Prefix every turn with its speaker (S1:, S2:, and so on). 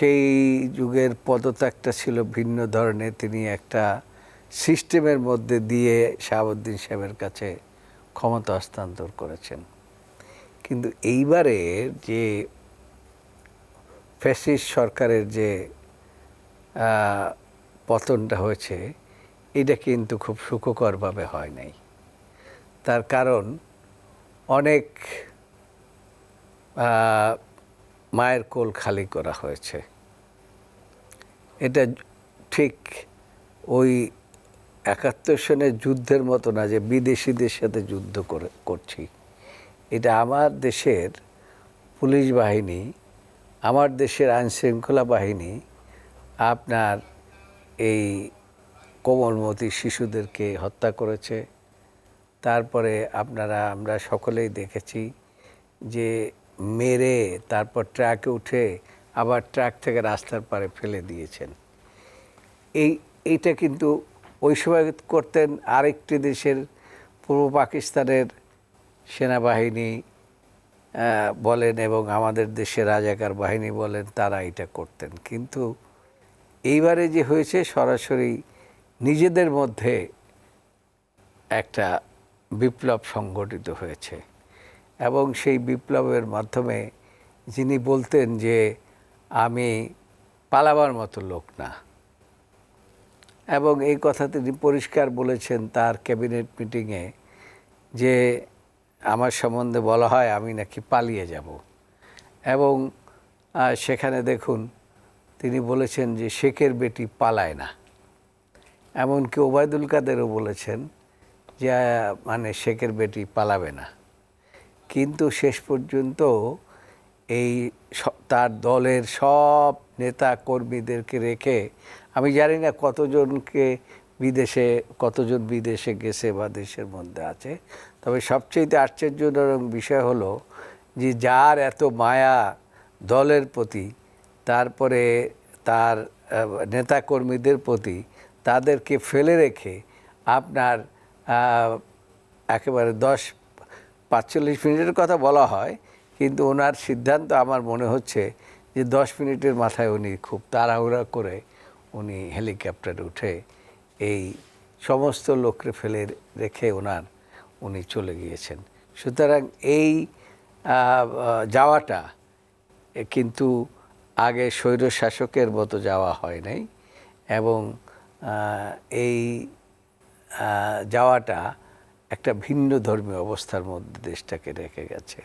S1: সেই যুগের পদত্যাগটা ছিল ভিন্ন ধরনের। তিনি একটা সিস্টেমের মধ্যে দিয়ে শাহাবুদ্দিন সাহেবের কাছে ক্ষমতা হস্তান্তর করেছেন। কিন্তু এইবারে যে ফ্যাসিস্ট সরকারের যে পতনটা হয়েছে, এটা কিন্তু খুব সুখকরভাবে হয় নাই। তার কারণ অনেক মায়ের কোল খালি করা হয়েছে। এটা ঠিক ওই একাত্তর সনের যুদ্ধের মতো না যে বিদেশিদের সাথে যুদ্ধ করে, করছি। এটা আমার দেশের পুলিশ বাহিনী, আমার দেশের আইনশৃঙ্খলা বাহিনী, আপনার এই কোমলমতি শিশুদেরকে হত্যা করেছে। তারপরে আপনারা, আমরা সকলেই দেখেছি যে মেরে তারপর ট্র্যাকে উঠে আবার ট্র্যাক থেকে রাস্তার পারে ফেলে দিয়েছেন। এই, এইটা কিন্তু ওই সময় করতেন আরেকটি দেশের পূর্ব পাকিস্তানের সেনাবাহিনী বলেন এবং আমাদের দেশের রাজাকার বাহিনী বলেন, তারা এটা করতেন। কিন্তু এইবারে যে হয়েছে, সরাসরি নিজেদের মধ্যে একটা বিপ্লব সংগঠিত হয়েছে। এবং সেই বিপ্লবের মাধ্যমে যিনি বলতেন যে আমি পালাবার মতো লোক না। এবং এই কথা তিনি পরিষ্কার বলেছেন তার ক্যাবিনেট মিটিংয়ে যে আমার সম্বন্ধে বলা হয়, আমি নাকি পালিয়ে যাব। এবং সেখানে দেখুন, তিনি বলেছেন যে শেখের বেটি পালায় না। এমনকি ওবায়দুল কাদেরও বলেছেন যে মানে শেখের বেটি পালাবে না। কিন্তু শেষ পর্যন্ত এই তার দলের সব নেতা কর্মীদেরকে রেখে, আমি জানি না কতজনকে বিদেশে, কতজন বিদেশে গেছে বা দেশের মধ্যে আছে, তবে সবচেয়ে আশ্চর্যজনক বিষয় হলো যে যার এত মায়া দলের প্রতি, তারপরে তার নেতা কর্মীদের প্রতি, তাদেরকে ফেলে রেখে আপনার একেবারে দশ পাঁচচল্লিশ মিনিটের কথা বলা হয়, কিন্তু ওনার সিদ্ধান্ত আমার মনে হচ্ছে যে দশ মিনিটের মাথায় উনি খুব তাড়াহুড়া করে উনি হেলিকপ্টারে উঠে এই সমস্ত লোককে ফেলে রেখে ওনার, উনি চলে গিয়েছেন। সুতরাং এই যাওয়াটা কিন্তু আগে স্বৈর শাসকের মতো যাওয়া হয় নাই এবং এই যাওয়াটা একটা ভিন্ন ধর্মীয় অবস্থার মধ্যে দেশটাকে রেখে গেছে।